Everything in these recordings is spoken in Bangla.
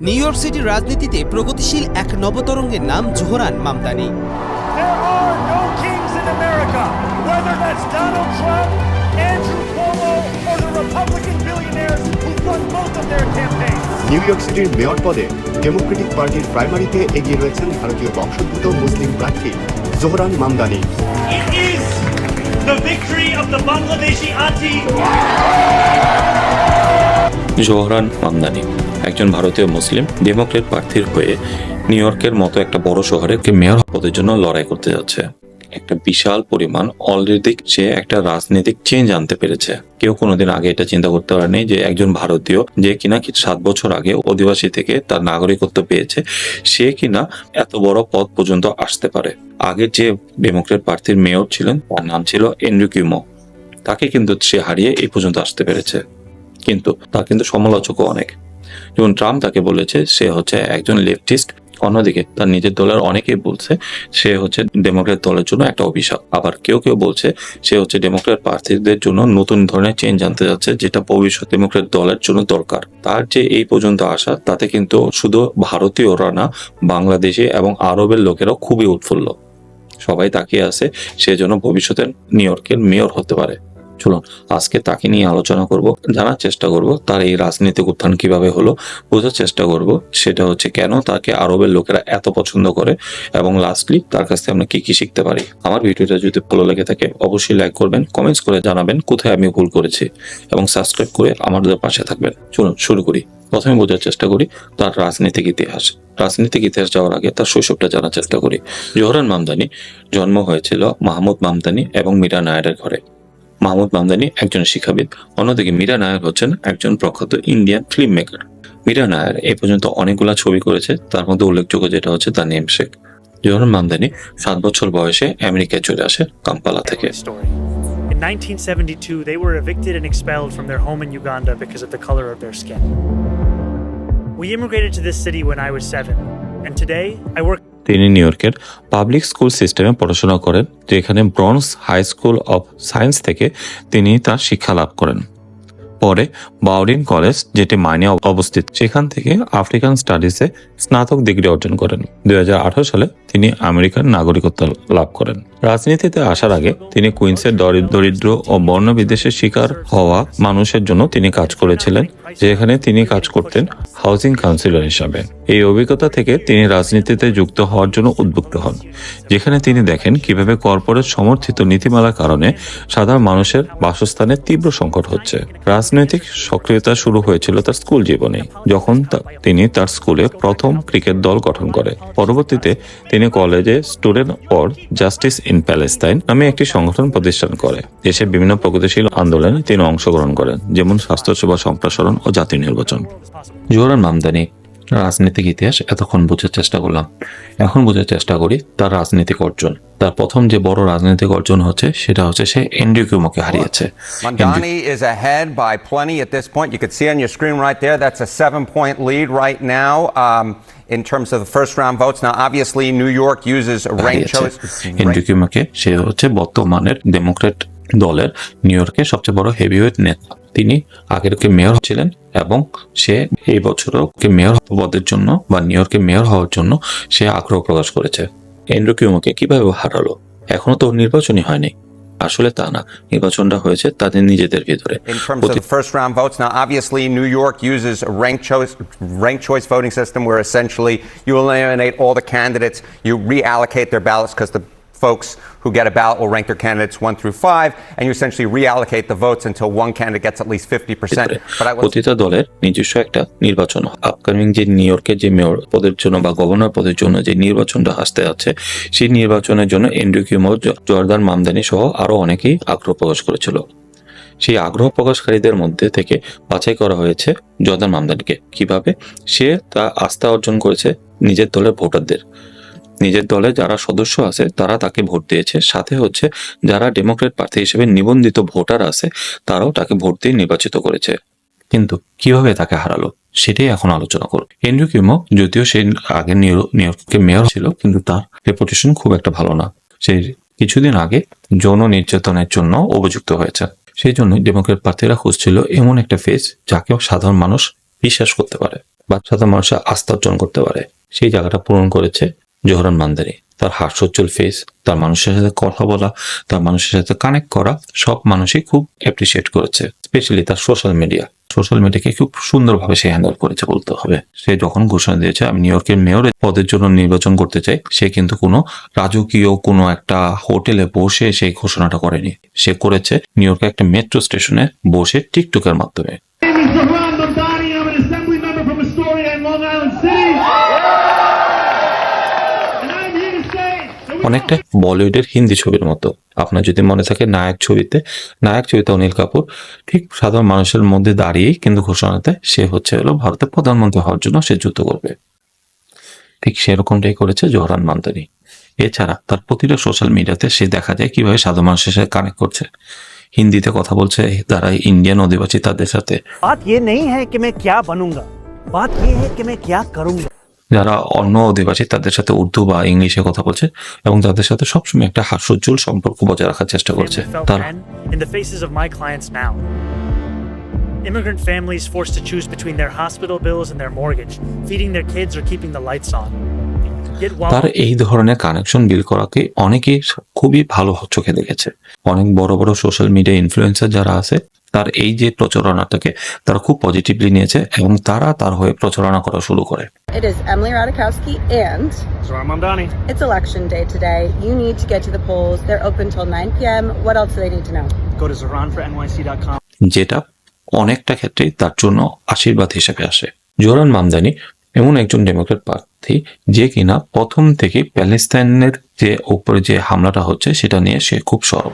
নিউ ইয়র্ক সিটির রাজনীতিতে প্রগতিশীল এক নবতরঙ্গের নাম জোহরান মামদানি। নিউ ইয়র্ক সিটির মেয়র পদে ডেমোক্রেটিক পার্টির প্রাইমারিতে এগিয়ে রয়েছেন ভারতীয় বংশোদ্ভূত মুসলিম প্রার্থী জোহরান মামদানি। জোহরান মামদানি। একজন ভারতীয় মুসলিম ডেমোক্রেট প্রার্থীর হয়ে নিউ ইয়র্কের মতো একটা বড় শহরে মেয়র পদের জন্য লড়াই করতে যাচ্ছে। একটা বিশাল পরিমাণ অলরেডি সে একটা রাজনৈতিক চেঞ্জ আনতে পেরেছে। কেউ কোনোদিন আগে এটা চিন্তা করতে পারেনি যে একজন ভারতীয় যে কিনা সাত বছর আগে অধিবাসী থেকে তার নাগরিকত্ব পেয়েছে, সে কিনা এত বড় পদ পর্যন্ত আসতে পারে। আগে যে ডেমোক্রেট প্রার্থীর মেয়র ছিলেন, তার নাম ছিল এন্ড্রু কিউমো। তাকে কিন্তু সে হারিয়ে এই পর্যন্ত আসতে পেরেছে। কিন্তু তার কিন্তু সমালোচকও অনেক। যেমন ট্রাম্প তাকে বলেছে, সে হচ্ছে একজন লেফটিস্ট অন্যদিকে তার নিজের দলের অনেকেই বলছে সে হচ্ছে ডেমোক্রেট দলের জন্য একটা অভিশাপ। আবার কেউ কেউ বলছে সে হচ্ছে ডেমোক্রেট প্রার্থীদের জন্য নতুন ধরনের চেঞ্জ আনতে যাচ্ছে, যেটা ভবিষ্যৎ ডেমোক্রেট দলের জন্য দরকার। তার যে এই পর্যন্ত আসা তাতে কিন্তু শুধু ভারতীয়রা না, বাংলাদেশি এবং আরবের লোকেরাও খুবই উৎফুল্ল। সবাই তাকিয়ে আছে সে যেন ভবিষ্যতে নিউ ইয়র্কের মেয়র হতে পারে। চলুন, আজকে তাকে নিয়ে আলোচনা করব, জানার চেষ্টা করব তার এই রাজনৈতিক উত্থান কীভাবে হলো, বোঝার চেষ্টা করব, সেটা হচ্ছে কেন তাকে আরবের লোকেরা এত পছন্দ করে এবং লাস্টলি তার কাছ থেকে আমরা কি কি শিখতে পারি। আমার ভিডিওটা যদি ভালো লেগে থাকে অবশ্যই লাইক করবেন কমেন্টস করে জানাবেন কোথায় আমি ভুল করেছি এবং সাবস্ক্রাইব করে আমাদের পাশে থাকবেন। চলুন, শুরু করি। প্রথমে বোঝার চেষ্টা করি তার রাজনৈতিক ইতিহাস। রাজনৈতিক ইতিহাস যাওয়ার আগে তার শৈশবটা জানার চেষ্টা করি। জোহরান মামদানি জন্ম হয়েছিল মাহমুদ মামদানি এবং মীরা নায়ারের ঘরে। মাহমুদ মামদানি একজন শিক্ষাবিদ অন্যদিকে মীরা নায়ার হচ্ছেন একজন প্রখ্যাত Indian film maker Mira Nair এ পর্যন্ত অনেকগুলা ছবি করেছে তার মধ্যে উল্লেখযোগ্য যেটা হচ্ছে তার নেম শেখ জোহরান মামদানি সাত বছর বয়সে আমেরিকায় চলে আসে কাম্পালা থেকে. In 1972, they were evicted and expelled from their home in Uganda because of the color of their skin. We immigrated to this city when I was seven, and today I work তিনি নিউ ইয়র্কের পাবলিক স্কুল সিস্টেমে পড়াশোনা করেন যেখানে Bronx high school of science থেকে তিনি তার শিক্ষা লাভ করেন। পরে বাউরিন কলেজ, যেটি মাইনে অবস্থিত, সেখান থেকে আফ্রিকান স্টাডিজে স্নাতক ডিগ্রি অর্জন করেন। দু হাজার আঠেরো সালে তিনি আমেরিকার নাগরিকত্ব লাভ করেন। রাজনীতিতে আসার আগে তিনি কুইন্সের দরি- দরিদ্র ও বর্ণ বিদ্বেষের শিকার হওয়া মানুষের জন্য তিনি কাজ করেছিলেন, যেখানে তিনি কাজ করতেন হাউজিং কাউন্সিলর হিসাবে। এই অভিজ্ঞতা থেকে তিনি রাজনীতিতে যুক্ত হওয়ার জন্য উদ্বুদ্ধ হন, যেখানে তিনি দেখেন কীভাবে কর্পোরেট সমর্থিত নীতিমালার কারণে সাধারণ মানুষের বাসস্থানের তীব্র সংকট হচ্ছে। রাজনৈতিক সক্রিয়তা শুরু হয়েছিল তার স্কুল জীবনে যখন তিনি তার স্কুলে প্রথম ক্রিকেট দল গঠন করে। পরবর্তীতে তিনি কলেজে student for justice in Palestine নামে একটি সংগঠন প্রতিষ্ঠান করে। দেশে বিভিন্ন প্রগতিশীল আন্দোলনে তিনি অংশগ্রহণ করেন, যেমন স্বাস্থ্যসেবা সম্প্রসারণ ও জাতীয় নির্বাচন। জোহরান মামদানি রাজনীতিক ইতিহাস এতক্ষণ বোঝার চেষ্টা করলাম। এখন বোঝার চেষ্টা করি তার রাজনৈতিক অর্জন। তার প্রথম যে বড় রাজনৈতিক অর্জন হচ্ছে সেটা হচ্ছে সে এন্ড্রিকিউমকে হারিয়েছে। Mamdani is a by plenty at this point you can see on your screen right there that's a 7 point lead right now um in terms of the first round votes now obviously New York uses rank choice এন্ড্রিকিউমকে সে হচ্ছে বর্তমানের ডেমোক্রেট দলের নিউ ইয়র্কে সবচেয়ে বড় হেভিওয়েট নেতা। তিনি আগের ওকে মেয়র ছিলেন এবং সে এই বছরও ওকে মেয়র পদের জন্য বা নিউ ইয়র্কে মেয়র হওয়ার জন্য সে আগ্রহ প্রকাশ করেছে। এন্ড্রু কিউমোকে কীভাবে হারালো এখনও তো নির্বাচনই হয়নি। আসলে তা না নির্বাচনটা হয়েছে তাদের নিজেদের ভিতরে। ফার্স্ট রাউন্ড ভোটস না folks who get a ballot will rank their candidates one through five, and you essentially reallocate the votes until one candidate gets at least 50%. But I was প্রতিটা দলের নিজস্ব একটা নির্বাচন আপকামিং যে নিউ ইয়র্কের যে মেয়র পদের জন্য বা গভর্নর পদের জন্য যে নির্বাচনটা আসতে যাচ্ছে সেই নির্বাচনের জন্য এন্ড্রু কিউমো জর্দান মামদানি সহ আরও অনেকেই আগ্রহ প্রকাশ করেছিল। সেই আগ্রহ প্রকাশকারীদের মধ্যে থেকে বাছাই করা হয়েছে জর্দান মামদানিকে কীভাবে? সে তা আস্থা অর্জন করেছে নিজের দলের ভোটারদের। নিজের দলে যারা সদস্য আছে, তারা তাকে ভোট দিয়েছে। সাথে হচ্ছে যারা ডেমোক্রেট প্রার্থী হিসেবে নিবন্ধিত ভোটার আছে, তারাও তাকে ভোট দিয়ে নির্বাচিত করেছে। কিন্তু কীভাবে তাকে হারালো, সেটাই এখন আলোচনা করব। এন্ড্রু কিউমো যদিও সে আগে নিউ- নিউ মেয়র ছিল, কিন্তু তার রেপুটেশন খুব একটা ভালো না। সে কিছুদিন আগে যৌন নির্যাতনের জন্য অভিযুক্ত হয়েছে। সেই জন্য ডেমোক্রেট প্রার্থীরা খুঁজছিল এমন একটা ফেস যাকে সাধারণ মানুষ বিশ্বাস করতে পারে বা সাধারণ মানুষের আস্থা অর্জন করতে পারে। সেই জায়গাটা পূরণ করেছে জোহরান মান্দারি। তার হাস্যোজ্জ্বল ফেস তার মানুষের সাথে কথা বলা, তার মানুষের সাথে কানেক্ট করা, সব মানুষই খুব অ্যাপ্রিসিয়েট করেছে। স্পেশালি তার সোশ্যাল মিডিয়া সোশ্যাল মিডিয়াকে খুব সুন্দরভাবে সে হ্যান্ডেল করেছে বলতে হবে। সে যখন ঘোষণা দিয়েছে, আমি নিউ ইয়র্কের মেয়রের পদের জন্য নির্বাচন করতে চাই, সে কিন্তু কোনো রাজকীয় কোনো একটা হোটেলে বসে সেই ঘোষণাটা করেনি। সে করেছে নিউ ইয়র্কের একটা মেট্রো স্টেশনে বসে টিকটকের মাধ্যমে। অনেকটা বলিউডের হিন্দি ছবির মতো আপনার যদি মনে থাকে নায়ক ছবিতে নায়ক ছবিতে অনিল কাপুর ঠিক সাধারণ মানুষের মধ্যে দাঁড়িয়েই কিন্তু ঘোষণাতে সে হচ্ছে হলো ভারতের প্রধানমন্ত্রী হওয়ার জন্য সে যুদ্ধ করবে ঠিক সেরকমটাই করেছে জোহরান মান্দানি এছাড়া তার প্রতিটা সোশ্যাল মিডিয়াতে সে দেখা যায় কিভাবে সাধারণ মানুষের সাথে কানেক্ট করছে হিন্দিতে কথা বলছে তারা ইন্ডিয়ান অধিবাসী তাদের সাথে बात ये नहीं है कि मैं क्या बनूंगा बात ये है कि मैं क्या करूंगा যারা অন্য অধিবাসী তাদের সাথে উর্দু বা ইংলিশে কথা বলছে এবং তাদের সাথে সবসময় একটা হাস্যজ্জ্বল সম্পর্ক বজায় রাখার চেষ্টা করছে Immigrant families forced to choose between their hospital bills and their mortgage, feeding their kids or keeping the lights on. তার এই ধরনের কানেকশন বিল করাকে অনেকে খুবই ভালো চোখে দেখেছে অনেক বড় বড় সোশ্যাল মিডিয়া ইনফ্লুয়েন্সার যারা আছে তার এই যে প্রচারণাটাকে তারা খুব পজিটিভলি নিয়েছে এবং তারা তার হয়ে প্রচারণা করা শুরু করে। যেটা অনেকটা ক্ষেত্রে তার জন্য আশীর্বাদ হিসেবে আসে। জোহরান মামদানি এমন একজন ডেমোক্রেট প্রার্থী যে কিনা প্রথম থেকে প্যালেস্তাইনের যে উপরে যে হামলাটা হচ্ছে সেটা নিয়ে সে খুব সরব।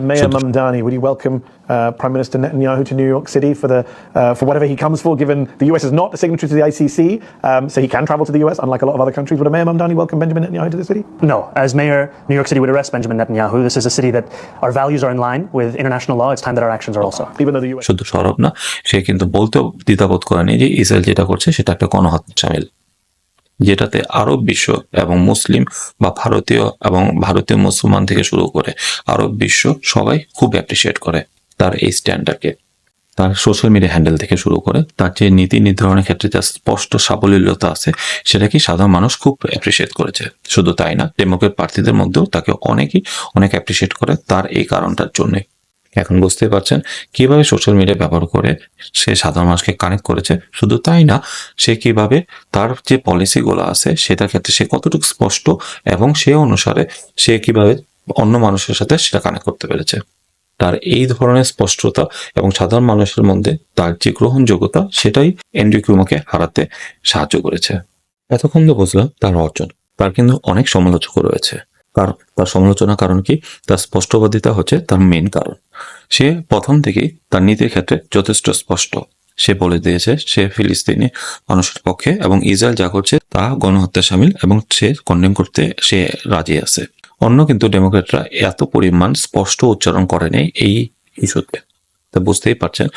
Mayor Mamdani we welcome uh, Prime Minister Netanyahu to New York City for the uh, for whatever he comes for? Given the US is not a signatory to the ICC, um, so he can travel to the US, unlike a lot of other countries. Would a Mayor Mamdani welcome Benjamin Netanyahu to the city? No, as mayor, New York City would arrest Benjamin Netanyahu. This is a city that our values are in line with international law. It's time that our actions are also. Even though the US. শুধু সরব না সে কিন্তু বলতেও দ্বিধাবোধ করেনি যে ইসরায়েল যেটা করছে সেটা একটা গণহত্যা সামিল যেটাতে আরব বিশ্ব এবং মুসলিম বা ভারতীয় এবং ভারতীয় মুসলমান থেকে শুরু করে আরব বিশ্ব সবাই খুব অ্যাপ্রিসিয়েট করে তার এই স্ট্যান্ডার্ডকে তার সোশ্যাল মিডিয়া হ্যান্ডেল থেকে শুরু করে তার যে নীতি নির্ধারণের ক্ষেত্রে যা স্পষ্ট সাবলীলতা আছে, সেটা কি সাধারণ মানুষ খুব অ্যাপ্রিসিয়েট করেছে? শুধু তাই না ডেমোক্রেট প্রার্থীদের মধ্যেও তাকে অনেকেই অনেক অ্যাপ্রিসিয়েট করে তার এই কারণটার জন্যে। এখন বুঝতেই পারছেন কীভাবে সোশ্যাল মিডিয়া ব্যবহার করে সে সাধারণ মানুষকে কানেক্ট করেছে। শুধু তাই না, সে কীভাবে তার যে পলিসিগুলো আছে, সেটার ক্ষেত্রে সে কতটুকু স্পষ্ট এবং সে অনুসারে সে কীভাবে অন্য মানুষের সাথে সেটা কানেক্ট করতে পেরেছে। তার এই ধরনের স্পষ্টতা এবং সাধারণ মানুষের মধ্যে তার যে গ্রহণযোগ্যতা, সেটাই এন্ড্রি কিউমাকে হারাতে সাহায্য করেছে। এতক্ষণ তো বুঝলাম তার অর্জন। তার কিন্তু অনেক সমালোচক রয়েছে। তার তার সমালোচনা কারণ কি? তার স্পষ্টবাদিতা হচ্ছে তার মেন কারণ। সে প্রথম থেকেই তার নীতির ক্ষেত্রে যথেষ্ট স্পষ্ট। সে বলে দিয়েছে, সে ফিলিস্তিনি মানুষের পক্ষে এবং ইসরায়েল যা করছে তা গণহত্যা সামিল এবং সে কন্ডেম করতে সে রাজি আছে। অন্য কিন্তু ডেমোক্রেটরা এত পরিমাণ স্পষ্ট উচ্চারণ করেনি এই ইস্যুতে। তা বুঝতেই পারছেন,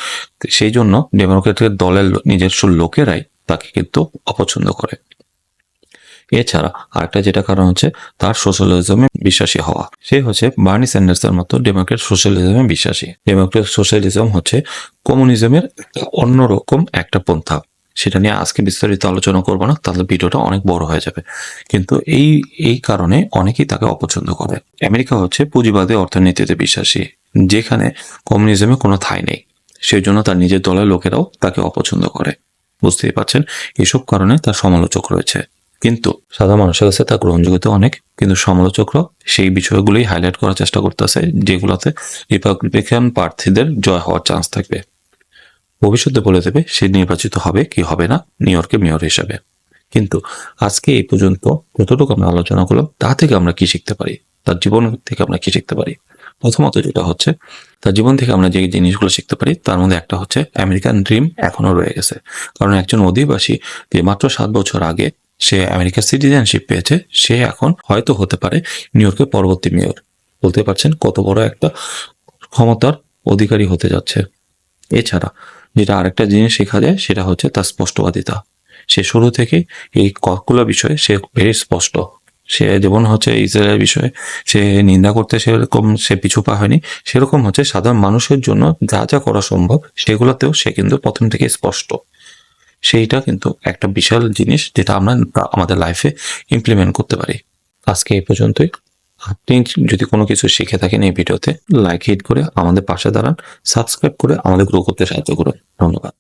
সেই জন্য ডেমোক্রেটের দলের নিজস্ব লোকেরাই তাকে কিন্তু অপছন্দ করে। এছাড়া আরেকটা যেটা কারণ হচ্ছে তার সোশ্যালিজমে বিশ্বাসী হওয়া। সে হচ্ছে বার্নি স্যান্ডার্সের মতো ডেমোক্রেট সোশ্যালিজমে বিশ্বাসী। ডেমোক্রেট সোশ্যালিজম হচ্ছে কমিউনিজমের অন্যরকম একটা পন্থা। সেটা নিয়ে আজকে বিস্তারিত আলোচনা করব না, তাহলে ভিডিওটা অনেক বড় হয়ে যাবে। কিন্তু এই এই কারণে অনেকেই তাকে অপছন্দ করে। আমেরিকা হচ্ছে পুঁজিবাদী অর্থনীতিতে বিশ্বাসী, যেখানে কমিউনিজমে কোনো ঠাঁই নেই। সেই জন্য তার নিজের দলের লোকেরাও তাকে অপছন্দ করে। বুঝতেই পারছেন? এসব কারণে তার সমালোচক রয়েছে। কিন্তু সাধারণ মানুষের কাছে তার গ্রহণযোগ্যতা অনেক, কিন্তু সমালোচকরা সেই বিষয়গুলোই হাইলাইট করার চেষ্টা করতেছে, যেগুলোতে রিপাবলিকান প্রার্থীদের জয় হওয়ার চান্স থাকবে। ভবিষ্যতে বলে দেবে সে নির্বাচিত হবে কি হবে না নিউ ইয়র্কে মেয়র হিসাবে। কিন্তু আজকে এই পর্যন্ত যতটুকু আমরা আলোচনা করলাম, তা থেকে আমরা কি শিখতে পারি? তার জীবন থেকে আমরা কি শিখতে পারি? প্রথমত যেটা হচ্ছে, তার জীবন থেকে আমরা যে জিনিসগুলো শিখতে পারি, তার মধ্যে একটা হচ্ছে আমেরিকান ড্রিম এখনও রয়ে গেছে। কারণ একজন অধিবাসী যে মাত্র সাত বছর আগে সে আমেরিকার সিটিজেনশিপ পেয়েছে, সে এখন হয়তো হতে পারে নিউ ইয়র্কের পরবর্তী মেয়র। বলতে পারছেন কত বড় একটা ক্ষমতার অধিকারী হতে যাচ্ছে। এছাড়া যেটা আরেকটা জিনিস শেখা যায়, সেটা হচ্ছে তার স্পষ্টবাদিতা। সে শুরু থেকে এই কতগুলো বিষয়ে সে ভেরি স্পষ্ট। সে যেমন হচ্ছে ইসরায়েলের বিষয়ে সে নিন্দা করতে সেরকম সে পিছু পা হয়নি, সেরকম হচ্ছে সাধারণ মানুষের জন্য যা যা করা সম্ভব, সেগুলোতেও সে কিন্তু প্রথম থেকে স্পষ্ট। সেইটা কিন্তু একটা বিশাল জিনিস যেটা আমরা আমাদের লাইফে ইমপ্লিমেন্ট করতে পারি। আজকে এই পর্যন্তই। আপনি যদি কোনো কিছু শিখে থাকেন এই ভিডিওতে লাইক হিট করে আমাদের পাশে দাঁড়ান সাবস্ক্রাইব করে আমাদের গ্রো করতে সাহায্য করুন। ধন্যবাদ।